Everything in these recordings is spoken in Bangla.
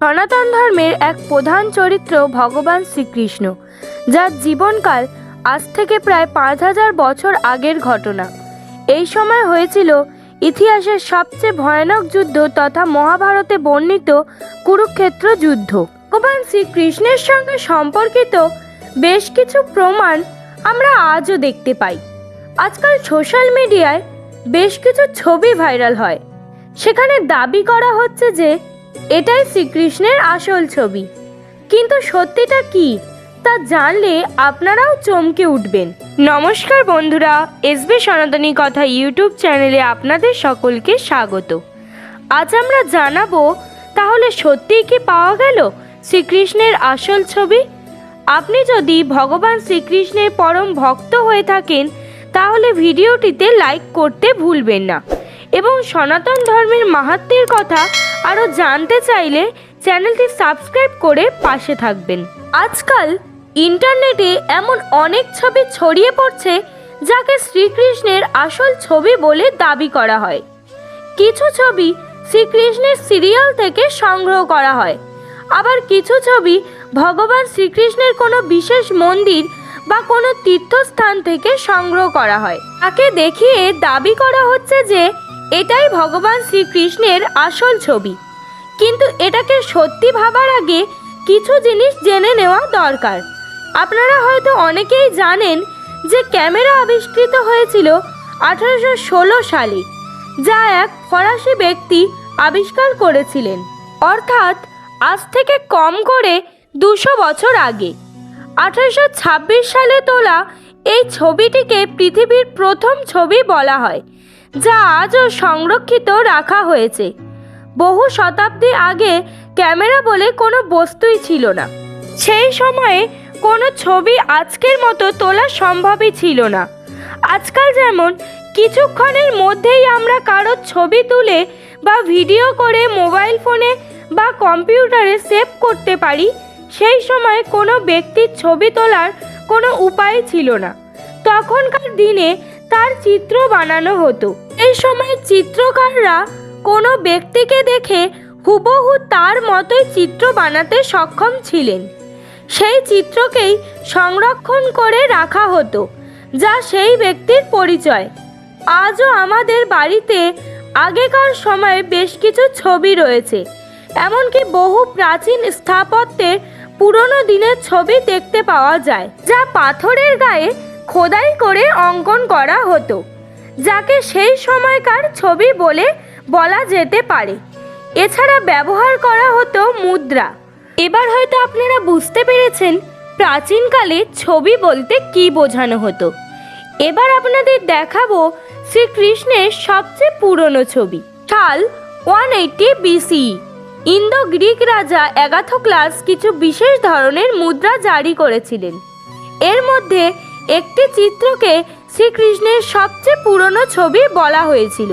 সনাতন ধর্মের এক প্রধান চরিত্র ভগবান শ্রীকৃষ্ণ, যার জীবনকাল আজ থেকে প্রায় পাঁচ হাজার বছর আগের ঘটনা। এই সময় হয়েছিল ইতিহাসের সবচেয়ে ভয়ানক যুদ্ধ তথা মহাভারতে বর্ণিত কুরুক্ষেত্র যুদ্ধ। ভগবান শ্রীকৃষ্ণের সঙ্গে সম্পর্কিত বেশ কিছু প্রমাণ আমরা আজও দেখতে পাই। আজকাল সোশ্যাল মিডিয়ায় বেশ কিছু ছবি ভাইরাল হয়। সেখানে দাবি করা হচ্ছে যে এটাই শ্রীকৃষ্ণের আসল ছবি। কিন্তু সত্যিটা কি, তা জানলে আপনারাও চমকে উঠবেন। নমস্কার বন্ধুরা এসবি সনাতনী কথা ইউটিউব চ্যানেলে আপনাদের সকলকে স্বাগত। আজ আমরা জানাব, তাহলে সত্যিই কি পাওয়া গেল শ্রীকৃষ্ণের আসল ছবি? আপনি যদি ভগবান শ্রীকৃষ্ণের পরম ভক্ত হয়ে থাকেন, তাহলে ভিডিওটিতে লাইক করতে ভুলবেন না। এবং সনাতন ধর্মের মাহাত্ম্যের কথা আরও জানতে চাইলে চ্যানেলটি সাবস্ক্রাইব করে পাশে থাকবেন। আজকাল ইন্টারনেটে এমন অনেক ছবি ছড়িয়ে পড়ছে যাকে শ্রীকৃষ্ণের আসল ছবি বলে দাবি করা হয়। কিছু ছবি শ্রীকৃষ্ণের সিরিয়াল থেকে সংগ্রহ করা হয়। আবার কিছু ছবি ভগবান শ্রীকৃষ্ণের কোনো বিশেষ মন্দির বা কোনো তীর্থস্থান থেকে সংগ্রহ করা হয়। তাকে দেখিয়ে দাবি করা হচ্ছে যে এটাই ভগবান শ্রীকৃষ্ণের আসল ছবি। কিন্তু এটাকে সত্যি ভাবার আগে কিছু জিনিস জেনে নেওয়া দরকার। আপনারা হয়তো অনেকেই জানেন যে ক্যামেরা আবিষ্কৃত হয়েছিল আঠারোশো ষোলো সালে, যা এক ফরাসি ব্যক্তি আবিষ্কার করেছিলেন। অর্থাৎ আজ থেকে কম করে দুশো বছর আগে। আঠারোশো ছাব্বিশ সালে তোলা এই ছবিটিকে পৃথিবীর প্রথম ছবি বলা হয়। যা আজও সংরক্ষিত রাখা হয়েছে। বহু শতাব্দী আগে ক্যামেরা বলে কোনো বস্তুই ছিল না। সেই সময়ে কোনো ছবি আজকের মতো তোলা সম্ভবই ছিল না। আজকাল যেমন কিছুক্ষণের মধ্যেই আমরা কারোর ছবি তুলে বা ভিডিও করে মোবাইল ফোনে বা কম্পিউটারে সেভ করতে পারি, সেই সময় কোনো ব্যক্তির ছবি তোলার কোনো উপায় ছিল না। তখনকার দিনে তার চিত্র বানানো হতো। এই সময় চিত্রকাররা কোনো ব্যক্তিকে দেখে হুবহু তার মতোই চিত্র বানাতে সক্ষম ছিলেন। সেই চিত্রকেই সংরক্ষণ করে রাখা হতো, যা সেই ব্যক্তির পরিচয়। আজও আমাদের বাড়িতে আগেকার সময়ে বেশ কিছু ছবি রয়েছে, এমনকি বহু প্রাচীন স্থাপত্যের পুরনো দিনের ছবি দেখতে পাওয়া যায়, যা পাথরের গায়ে খোদাই করে অঙ্কন করা হতো। যাকে সেই সময়কার ছবি বলে বলা যেতে পারে। এছাড়া ব্যবহার করা হতো মুদ্রা। এবার হয়তো আপনারা বুঝতে পেরেছেন প্রাচীনকালে ছবি বলতে কি বোঝানো হতো। এবার আপনাদের দেখাবো শ্রীকৃষ্ণের সবচেয়ে পুরনো ছবি, সাল one eighty BC Indo Greek রাজা অ্যাগাথোক্লাস কিছু বিশেষ ধরনের মুদ্রা জারি করেছিলেন। এর মধ্যে একটি চিত্রকে শ্রীকৃষ্ণের সবচেয়ে পুরনো ছবি বলা হয়েছিল।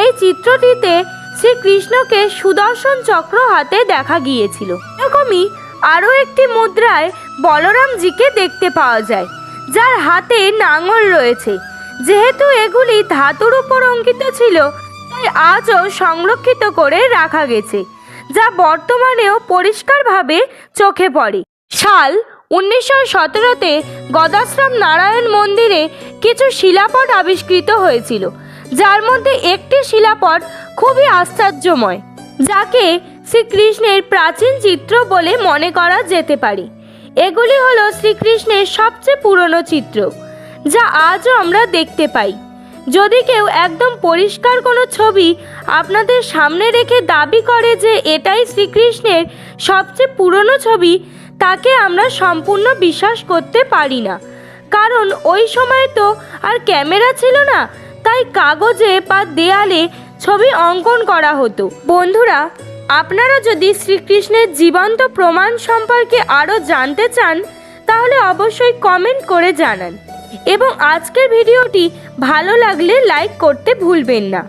এই চিত্রটিতে শ্রীকৃষ্ণকে সুদর্শন চক্র হাতে দেখা গিয়েছিল। এরকমই আরও একটি মুদ্রায় বলরামজিকে দেখতে পাওয়া যায়, যার হাতে নাঙল রয়েছে। যেহেতু এগুলি ধাতুর উপর অঙ্কিত ছিল, তাই আজও সংরক্ষিত করে রাখা গেছে, যা বর্তমানেও পরিষ্কারভাবে চোখে পড়ে। সাল উনিশশো সতেরোতে গদাশ্রম নারায়ণ মন্দিরে কিছু শিলাপট আবিষ্কৃত হয়েছিল, যার মধ্যে একটি শিলাপট খুবই আশ্চর্যময়, যাকে শ্রীকৃষ্ণের প্রাচীন চিত্র বলে মনে করা যেতে পারে। এগুলি হলো শ্রীকৃষ্ণের সবচেয়ে পুরনো চিত্র, যা আজও আমরা দেখতে পাই। যদি কেউ একদম পরিষ্কার কোনো ছবি আপনাদের সামনে রেখে দাবি করে যে এটাই শ্রীকৃষ্ণের সবচেয়ে পুরনো ছবি তাকে আমরা সম্পূর্ণ বিশ্বাস করতে পারি না। কারণ ওই সময় তো আর ক্যামেরা ছিল না, তাই কাগজে বা দেয়ালে ছবি অঙ্কন করা হতো। বন্ধুরা, আপনারা যদি শ্রীকৃষ্ণের জীবন্ত প্রমাণ সম্পর্কে আরও জানতে চান, তাহলে অবশ্যই কমেন্ট করে জানান। এবং আজকের ভিডিওটি ভালো লাগলে লাইক করতে ভুলবেন না।